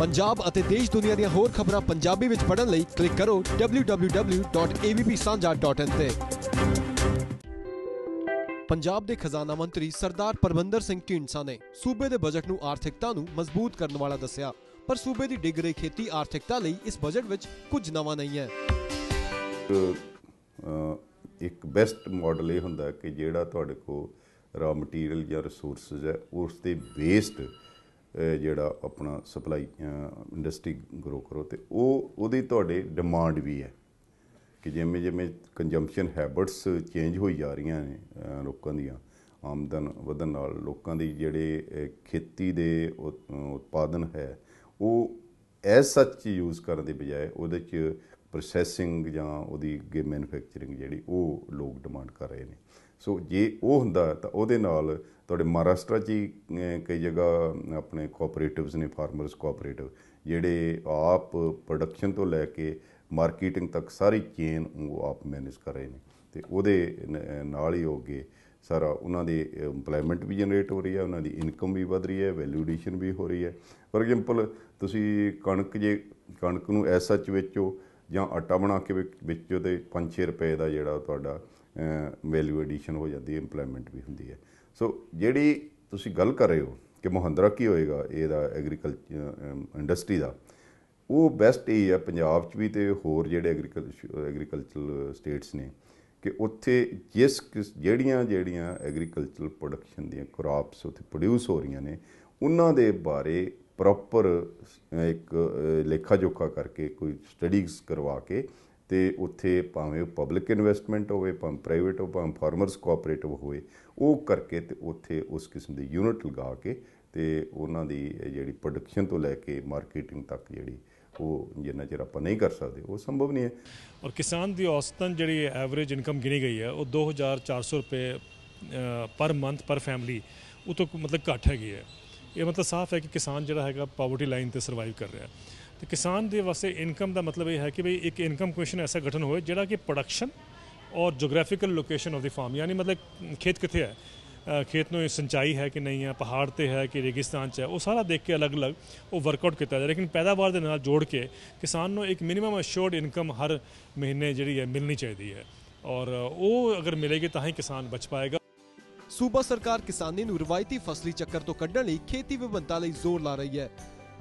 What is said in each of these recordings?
ਪੰਜਾਬ ਅਤੇ ਦੇਸ਼ ਦੁਨੀਆ ਦੀਆਂ ਹੋਰ ਖਬਰਾਂ ਪੰਜਾਬੀ ਵਿੱਚ ਪੜ੍ਹਨ ਲਈ ਕਲਿੱਕ ਕਰੋ www.avpsanja.in ਤੇ। ਪੰਜਾਬ ਦੇ ਖਜ਼ਾਨਾ ਮੰਤਰੀ ਸਰਦਾਰ ਪਰਮੰਦਰ ਸਿੰਘ ਢੀਂਡਸਾ ਨੇ ਸੂਬੇ ਦੇ ਬਜਟ ਨੂੰ ਆਰਥਿਕਤਾ ਨੂੰ ਮਜ਼ਬੂਤ ਕਰਨ ਵਾਲਾ ਦੱਸਿਆ, ਪਰ ਸੂਬੇ ਦੀ ਡਿੱਗ ਰਹੀ ਖੇਤੀ ਆਰਥਿਕਤਾ ਲਈ ਇਸ ਬਜਟ ਵਿੱਚ ਕੁਝ ਨਵਾਂ ਨਹੀਂ ਹੈ। ਇੱਕ ਬੈਸਟ ਮਾਡਲ ਇਹ ਹੁੰਦਾ ਕਿ ਜਿਹੜਾ ਤੁਹਾਡੇ ਕੋਲ ਰਾ ਮਟੀਰੀਅਲ ਜਾਂ ਰਿਸੋਰਸਸ ਹੈ, ਉਸ ਤੇ ਬੇਸਡ ਜਿਹੜਾ ਆਪਣਾ ਸਪਲਾਈ ਇੰਡਸਟਰੀ ਗਰੋ ਕਰੋ ਤੇ ਉਹ, ਉਹਦੀ ਤੁਹਾਡੇ ਡਿਮਾਂਡ ਵੀ ਹੈ। ਕਿ ਜਿਵੇਂ ਜਿਵੇਂ ਕੰਜ਼ੰਪਸ਼ਨ ਹੈਬਿਟਸ ਚੇਂਜ ਹੋਈ ਜਾ ਰਹੀਆਂ ਨੇ ਲੋਕਾਂ ਦੀਆਂ, ਆਮਦਨ ਵਧਣ ਨਾਲ ਲੋਕਾਂ ਦੀ ਜਿਹੜੇ ਖੇਤੀ ਦੇ ਉਤਪਾਦਨ ਹੈ, ਉਹ ਐਸ ਸੱਚ ਯੂਜ਼ ਕਰਨ ਦੀ ਬਜਾਏ ਉਹਦੇ ਚ ਪ੍ਰੋਸੈਸਿੰਗ ਜਾਂ ਉਹਦੀ ਅੱਗੇ ਮੈਨੂਫੈਕਚਰਿੰਗ ਜਿਹੜੀ, ਉਹ ਲੋਕ ਡਿਮਾਂਡ ਕਰ ਰਹੇ ਨੇ। ਸੋ ਜੇ ਉਹ ਹੁੰਦਾ ਤਾਂ ਉਹਦੇ ਨਾਲ ਤੁਹਾਡੇ ਮਹਾਰਾਸ਼ਟਰ 'ਚ ਹੀ ਕਈ ਜਗ੍ਹਾ ਆਪਣੇ ਕੋਆਪਰੇਟਿਵਸ ਨੇ ਫਾਰਮਰਸ ਕੋਆਪਰੇਟਿਵ ਜਿਹੜੇ ਆਪ ਪ੍ਰੋਡਕਸ਼ਨ ਤੋਂ ਲੈ ਕੇ ਮਾਰਕੀਟਿੰਗ ਤੱਕ ਸਾਰੀ ਚੇਨ ਉਹ ਆਪ ਮੈਨੇਜ ਕਰ ਰਹੇ ਨੇ। ਤੇ ਉਹਦੇ ਨਾਲ ਹੀ ਹੋ ਗਏ ਸਾਰਾ ਉਹਨਾਂ ਦੀ ਏਮਪਲੋਇਮੈਂਟ ਵੀ ਜਨਰੇਟ ਹੋ ਰਹੀ ਹੈ, ਉਹਨਾਂ ਦੀ ਇਨਕਮ ਵੀ ਵਧ ਰਹੀ ਹੈ ਵੈਲਿਊ ਐਡੀਸ਼ਨ ਵੀ ਹੋ ਰਹੀ ਹੈ। ਫੋਰ ਐਗਜ਼ਾਮਪਲ ਤੁਸੀਂ ਕਣਕ ਜੇ, ਕਣਕ ਨੂੰ ਐਸ ਸੱਚ ਵੇਚੋ ਜਾਂ ਆਟਾ ਬਣਾ ਕੇ ਵਿਕ- ਵੇਚੋ ਤੇ 5-6 ਰੁਪਏ ਦਾ ਜਿਹੜਾ ਤੁਹਾਡਾ ਵੈਲਿਊ ਐਡੀਸ਼ਨ ਹੋ ਜਾਂਦੀ ਹੈ ਇੰਪਲੋਇਮੈਂਟ ਵੀ ਹੁੰਦੀ ਹੈ। ਸੋ ਜਿਹੜੀ ਤੁਸੀਂ ਗੱਲ ਕਰ ਰਹੇ ਹੋ ਕਿ ਮੁਹੰਦਰਾ ਕੀ ਹੋਏਗਾ, ਇਹਦਾ ਐਗਰੀਕਲਚਰ ਇੰਡਸਟਰੀ ਦਾ, ਉਹ ਬੈਸਟ ਇਹ ਹੈ, ਪੰਜਾਬ 'ਚ ਵੀ ਤੇ ਹੋਰ ਜਿਹੜੇ ਐਗਰੀਕਲਚਰ ਐਗਰੀਕਲਚਰਲ ਸਟੇਟਸ ਨੇ, ਕਿ ਉੱਥੇ ਜਿਸ ਕਿਸ- ਜਿਹੜੀਆਂ ਜਿਹੜੀਆਂ ਐਗਰੀਕਲਚਰਲ ਪ੍ਰੋਡਕਸ਼ਨ ਦੀਆਂ ਕ੍ਰਾਪਸ ਉੱਥੇ ਪ੍ਰੋਡਿਊਸ ਹੋ ਰਹੀਆਂ ਨੇ, ਉਹਨਾਂ ਦੇ ਬਾਰੇ ਪ੍ਰੋਪਰ ਇੱਕ ਲੇਖਾ ਜੋਖਾ ਕਰਕੇ, ਕੋਈ ਸਟੱਡੀਜ਼ ਕਰਵਾ ਕੇ ਤੇ ਉੱਥੇ ਭਾਵੇਂ ਪਬਲਿਕ ਇਨਵੈਸਟਮੈਂਟ ਹੋਵੇ, ਭਾਵੇਂ ਪ੍ਰਾਈਵੇਟ ਹੋਵੇ, ਭਾਵੇਂ ਫਾਰਮਰਸ ਕੋਆਪਰੇਟਿਵ ਹੋਵੇ, ਉਹ ਕਰਕੇ ਤੇ ਉੱਥੇ ਉਸ ਕਿਸਮ ਦੀ ਯੂਨਿਟ ਲਗਾ ਕੇ ਤੇ ਉਹਨਾਂ ਦੀ ਜਿਹੜੀ ਪ੍ਰੋਡਕਸ਼ਨ ਤੋਂ ਲੈ ਕੇ ਮਾਰਕੀਟਿੰਗ ਤੱਕ ਜਿਹੜੀ ਉਹ ਜਿੰਨਾ ਚਿਰ ਆਪਾਂ ਨਹੀਂ ਕਰ ਸਕਦੇ, ਉਹ ਸੰਭਵ ਨਹੀਂ ਹੈ। ਔਰ ਕਿਸਾਨ ਦੀ ਔਸਤਨ ਜਿਹੜੀ ਐਵਰੇਜ ਇਨਕਮ ਗਿਣੀ ਗਈ ਹੈ, ਉਹ 2400 ਰੁਪਏ ਪਰ ਮੰਥ ਪਰ ਫੈਮਿਲੀ ਉਹ ਤੋਂ ਮਤਲਬ ਘੱਟ ਹੈਗੀ ਹੈ। ਇਹ ਮਤਲਬ ਸਾਫ਼ ਹੈ ਕਿ ਕਿਸਾਨ ਜਿਹੜਾ ਹੈਗਾ ਪਾਵਰਟੀ ਲਾਈਨ ਤੇ ਸਰਵਾਈਵ ਕਰ ਰਿਹਾ ਹੈ। ਤੇ ਕਿਸਾਨ ਦੇ ਵਾਸਤੇ ਇਨਕਮ ਦਾ ਮਤਲਬ ਇਹ ਹੈ ਕਿ ਭਈ ਇੱਕ ਇਨਕਮ ਕੁਐਸਚਨ ਐਸਾ ਗਠਨ ਹੋਵੇ ਜਿਹੜਾ ਕਿ ਪ੍ਰੋਡਕਸ਼ਨ ਔਰ geographical location of the farm ਯਾਨੀ ਮਤਲਬ ਖੇਤ ਕਿੱਥੇ ਹੈ? ਖੇਤ ਨੂੰ ਸਿੰਚਾਈ ਹੈ ਕਿ ਨਹੀਂ ਹੈ, ਪਹਾੜ ਤੇ ਹੈ ਕਿ ਰੇਗਿਸਤਾਨ 'ਚ ਹੈ? ਉਹ ਸਾਰਾ ਦੇਖ ਕੇ ਅਲੱਗ-ਅਲੱਗ ਉਹ ਵਰਕਆਊਟ ਕੀਤਾ ਜਾਏ ਲੇਕਿਨ ਪੈਦਾਵਾਰ ਦੇ ਨਾਲ ਜੋੜ ਕੇ ਕਿਸਾਨ ਨੂੰ ਇੱਕ ਮਿਨੀਮਮ ਅਸ਼ੋਰਡ ਇਨਕਮ ਹਰ ਮਹੀਨੇ ਜਿਹੜੀ ਹੈ ਮਿਲਣੀ ਚਾਹੀਦੀ ਹੈ। ਔਰ ਉਹ ਅਗਰ ਮਿਲੇਗੀ ਤਾਂ ਹੀ ਕਿਸਾਨ ਬਚ ਪਾਏਗਾ। ਸੂਬਾ ਸਰਕਾਰ ਕਿਸਾਨੀ ਨੂੰ ਰਵਾਇਤੀ ਫਸਲੀ ਚੱਕਰ ਤੋਂ ਕੱਢਣ ਲਈ ਖੇਤੀ ਵਿਭਿੰਨਤਾ ਲਈ ਜ਼ੋਰ ਲਾ ਰਹੀ ਹੈ।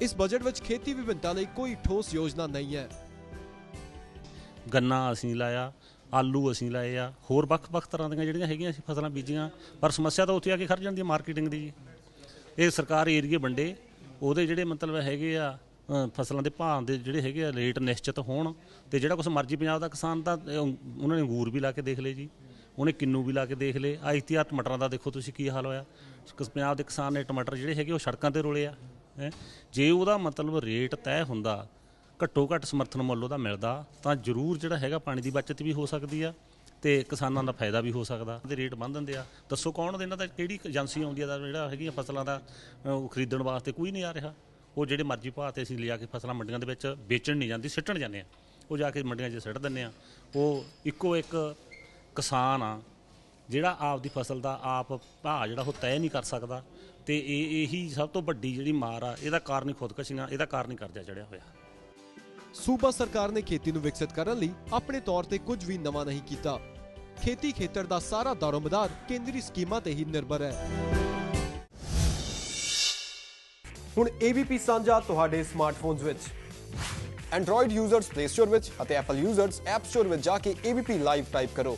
ਇਸ ਬਜਟ ਵਿੱਚ ਖੇਤੀ ਵਿਭਿੰਨਤਾ ਲਈ ਕੋਈ ਠੋਸ ਯੋਜਨਾ ਨਹੀਂ ਹੈ। ਗੰਨਾ ਅਸੀਂ ਲਾਇਆ, ਆਲੂ ਅਸੀਂ ਲਾਏ ਆ, ਹੋਰ ਵੱਖ-ਵੱਖ ਤਰ੍ਹਾਂ ਦੀਆਂ ਜਿਹੜੀਆਂ ਹੈਗੀਆਂ ਅਸੀਂ ਫਸਲਾਂ ਬੀਜੀਆਂ, ਪਰ ਸਮੱਸਿਆ ਤਾਂ ਉੱਥੇ ਆ ਕੇ ਖੜ ਜਾਂਦੀ ਹੈ ਮਾਰਕੀਟਿੰਗ ਦੀ। ਇਹ ਸਰਕਾਰ ਏਰੀਏ ਵੰਡੇ, ਉਹਦੇ ਜਿਹੜੇ ਮਤਲਬ ਹੈਗੇ ਆ ਫਸਲਾਂ ਦੇ ਭਾਅ ਦੇ ਜਿਹੜੇ ਹੈਗੇ ਆ ਰੇਟ ਨਿਸ਼ਚਿਤ ਹੋਣ, ਤੇ ਜਿਹੜਾ ਕੁਛ ਮਰਜ਼ੀ ਪੰਜਾਬ ਦਾ ਕਿਸਾਨ ਤਾਂ ਉਹਨਾਂ ਨੇ ਅੰਗੂਰ ਵੀ ਲਾ ਕੇ ਦੇਖ ਲਏ ਜੀ, ਉਹਨੇ ਕਿੰਨੂ ਵੀ ਲਾ ਕੇ ਦੇਖ ਲਏ। ਆ ਇਤਿਹਾਰ ਟਮਾਟਰਾਂ ਦਾ ਦੇਖੋ ਤੁਸੀਂ ਕੀ ਹਾਲ ਹੋਇਆ। ਪੰਜਾਬ ਦੇ ਕਿਸਾਨ ਨੇ ਟਮਾਟਰ ਜਿਹੜੇ ਹੈਗੇ ਉਹ ਸੜਕਾਂ ਤੇ ਰੋਲੇ ਆ। ਹੈਂ। ਜੇ ਉਹਦਾ ਮਤਲਬ ਰੇਟ ਤੈਅ ਹੁੰਦਾ, ਘੱਟੋ ਘੱਟ ਸਮਰਥਨ ਮੁੱਲ ਉਹਦਾ ਮਿਲਦਾ, ਤਾਂ ਜ਼ਰੂਰ ਜਿਹੜਾ ਹੈਗਾ ਪਾਣੀ ਦੀ ਬਚਤ ਵੀ ਹੋ ਸਕਦੀ ਆ ਤੇ ਕਿਸਾਨਾਂ ਦਾ ਫਾਇਦਾ ਵੀ ਹੋ ਸਕਦਾ। ਤੇ ਰੇਟ ਬੰਦ ਦਿੰਦੇ ਆ। ਦੱਸੋ ਕੌਣ ਇਹਨਾਂ ਦਾ, ਕਿਹੜੀ ਏਜੰਸੀ ਆਉਂਦੀ ਆ ਦਾ ਜਿਹੜਾ ਹੈਗੀਆਂ ਫਸਲਾਂ ਦਾ ਉਹ ਖਰੀਦਣ ਵਾਸਤੇ ਕੋਈ ਨਹੀਂ ਆ ਰਿਹਾ। ਉਹ ਜਿਹੜੇ ਮਰਜ਼ੀ ਭਾਅ ਤੇ ਅਸੀਂ ਲਿਆ ਕੇ ਫਸਲਾਂ ਮੰਡੀਆਂ ਦੇ ਵਿੱਚ ਵੇਚਣ ਨਹੀਂ ਜਾਂਦੀ, ਸਿੱਟਣ ਜਾਂਦੇ ਆ। ਉਹ ਜਾ ਕੇ ਮੰਡੀਆਂ 'ਚ ਸਿੱਟ ਦਿੰਦੇ ਆ। ਉਹ ਇੱਕੋ ਇੱਕ ਕਿਸਾਨ ਆ ਜਿਹੜਾ ਆਪ ਦੀ ਫਸਲ ਦਾ ਆਪ ਭਾਅ ਜਿਹੜਾ ਉਹ ਤੈਅ ਨਹੀਂ ਕਰ ਸਕਦਾ ਤੇ ਇਹ ਇਹੀ ਸਭ ਤੋਂ ਵੱਡੀ ਜਿਹੜੀ ਮਾਰ ਆ ਇਹਦਾ ਕਾਰਨ ਹੀ ਖੁਦਕਸ਼ੀਆਂ ਇਹਦਾ ਕਾਰਨ ਹੀ ਕਰਜ਼ਾ ਚੜਿਆ ਹੋਇਆ। ਸੂਬਾ ਸਰਕਾਰ ਨੇ ਖੇਤੀ ਨੂੰ ਵਿਕਸਿਤ ਕਰਨ ਲਈ ਆਪਣੇ ਤੌਰ ਤੇ ਕੁਝ ਵੀ ਨਵਾਂ ਨਹੀਂ ਕੀਤਾ। ਖੇਤੀ ਖੇਤਰ ਦਾ ਸਾਰਾ ਦਾਰੋਮਦਾਰ ਕੇਂਦਰੀ ਸਕੀਮਾਂ ਤੇ ਹੀ ਨਿਰਭਰ ਹੈ। ਹੁਣ ABP ਸਾਂਝਾ ਤੁਹਾਡੇ ਸਮਾਰਟਫੋਨਸ ਵਿੱਚ। Android ਯੂਜ਼ਰਸ Play Store ਵਿੱਚ ਅਤੇ Apple ਯੂਜ਼ਰਸ App Store ਵਿੱਚ ਜਾ ਕੇ ABP ਲਾਈਵ ਟਾਈਪ ਕਰੋ।